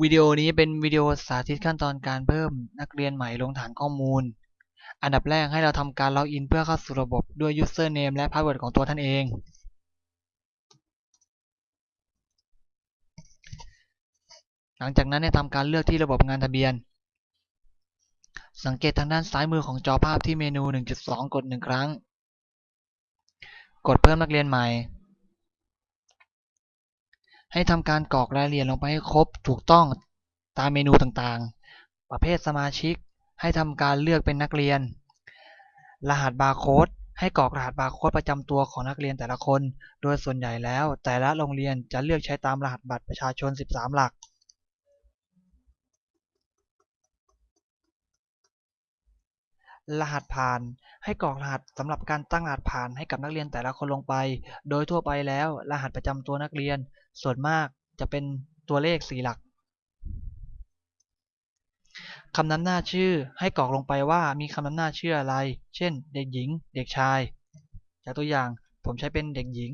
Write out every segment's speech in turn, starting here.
วิดีโอนี้เป็นวิดีโอสาธิตขั้นตอนการเพิ่มนักเรียนใหม่ลงฐานข้อมูล อันดับแรกให้เราทำการล็อกอินเพื่อเข้าสู่ระบบด้วย username และ password ของตัวท่านเอง หลังจากนั้นให้ทำการเลือกที่ระบบงานทะเบียน สังเกตทางด้านซ้ายมือของจอภาพที่เมนู 1.2 กด 1 ครั้ง กดเพิ่มนักเรียนใหม่ ให้ทำการกรอกรายละเอียดลงไปให้ครบถูกต้องตามเมนูต่างๆ ประเภทสมาชิก ให้ทำการเลือกเป็นนักเรียน รหัสบาร์โค้ดให้กรอกรหัสบาร์โค้ดประจำตัวของนักเรียนแต่ละคน โดยส่วนใหญ่แล้ว แต่ละโรงเรียนจะเลือกใช้ตามรหัสบัตรประชาชน 13 หลัก รหัสผ่าน ให้กรอกรหัสสำหรับการตั้งรหัสผ่านให้กับนักเรียนแต่ละคนลงไป โดยทั่วไปแล้ว รหัสประจำตัวนักเรียน ส่วนมากจะเป็นตัวเลข4หลักคำนำหน้าชื่อให้กรอกลงไปว่ามีคำนำหน้าชื่ออะไร เช่น เด็กหญิง เด็กชาย จากตัวอย่างผมใช้เป็นเด็กหญิง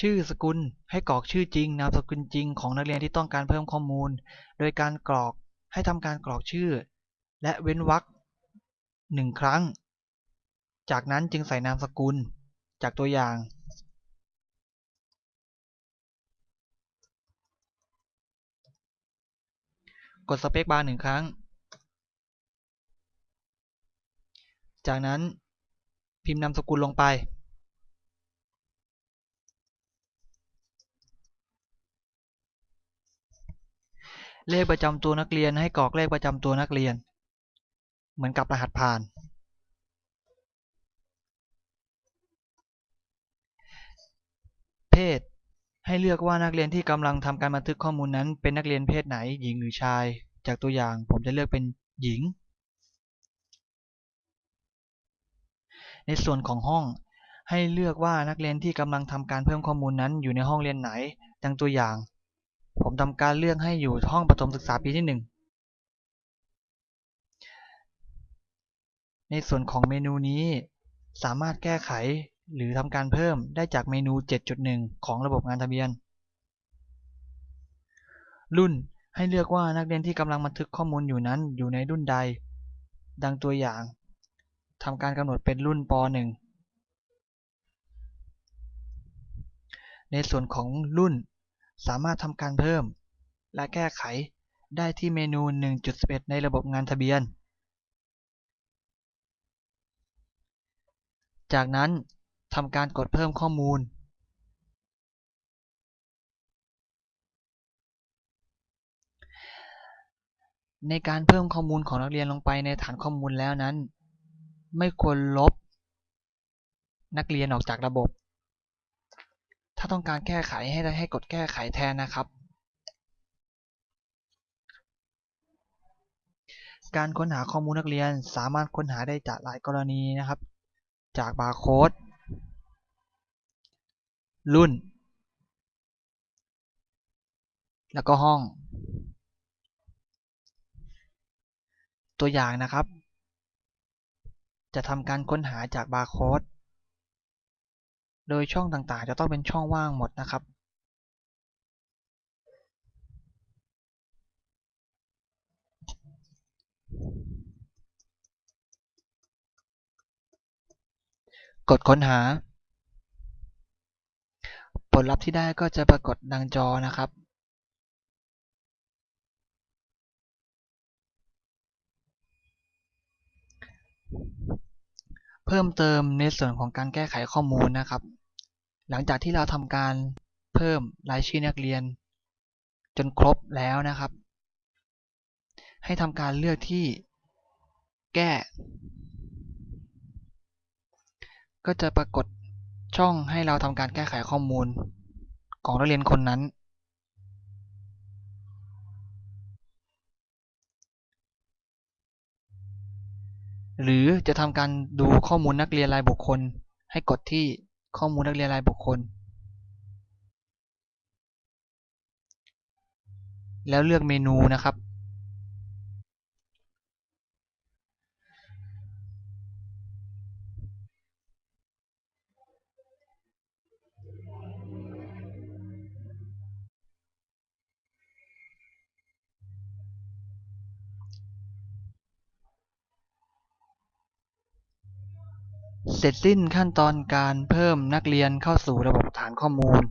ชื่อสกุลให้กรอกชื่อจริง นามสกุลจริงของนักเรียนที่ต้องการเพิ่มข้อมูล โดยการกรอกให้ทำการกรอกชื่อ และเว้นวรรคหนึ่งครั้ง จากนั้นจึงใส่นามสกุลจากตัวอย่าง กดสเปคบาร์หนึ่งครั้ง จากนั้นพิมพ์นามสกุลลงไป เลขประจำตัวนักเรียนให้กรอกเลขประจำตัวนักเรียน เหมือนกับรหัสผ่าน เพศ ให้เลือกว่านักเรียนที่กำลังทำการบันทึกข้อมูลนั้น เป็นนักเรียนเพศไหน หญิงหรือชาย จากตัวอย่างผมจะเลือกเป็นหญิง ในส่วนของห้องให้เลือกว่านักเรียนที่กำลังทำการเพิ่มข้อมูลนั้นอยู่ในห้องเรียนไหนดังตัวอย่าง ผมทำการเลือกให้อยู่ห้องประถมศึกษาปีที่1ในส่วนของเมนูนี้สามารถแก้ไขหรือทำการเพิ่มได้จากเมนู 7.1 ของระบบงานทะเบียน รุ่นให้เลือกว่านักเรียนที่กำลังบันทึกข้อมูลอยู่นั้นอยู่ในรุ่นใด ดังตัวอย่างทำการกำหนดเป็นรุ่นป .1 ในส่วนของรุ่น สามารถทำการเพิ่ม และแก้ไขได้ที่เมนู 1.11 ในระบบงานทะเบียน จากนั้นทำการกดเพิ่มข้อมูล ในการเพิ่มข้อมูลของนักเรียนลงไปในฐานข้อมูลแล้วนั้น ไม่ควรลบ นักเรียนออกจากระบบ ถ้าต้องการแก้ไขให้ได้ให้กดแก้ไขแทนนะครับ การค้นหาข้อมูลนักเรียนสามารถค้นหาได้จากหลายกรณีนะครับ จากบาร์โค้ดรุ่น แล้วก็ห้อง ตัวอย่างนะครับ จะทำการค้นหาจากบาร์โค้ด โดยช่องต่างๆ จะต้องเป็นช่องว่างหมดนะครับกดค้นหา ผลลัพธ์ที่ได้ก็จะปรากฏดังจอนะครับ เพิ่มเติมในส่วนของการแก้ไขข้อมูลนะครับ หลังจากที่เราทำการเพิ่มรายชื่อนักเรียน จนครบแล้วนะครับ ให้ทำการเลือกที่แก้ ก็จะปรากฏช่องให้เราทำการแก้ไขข้อมูลของนักเรียนคนนั้น หรือจะทำการดูข้อมูลนักเรียนรายบุคคลให้กดที่ ข้อมูลนักเรียนรายบุคคล แล้วเลือกเมนูนะครับ เสร็จสิ้นขั้นตอนการเพิ่มนักเรียนเข้าสู่ระบบฐานข้อมูล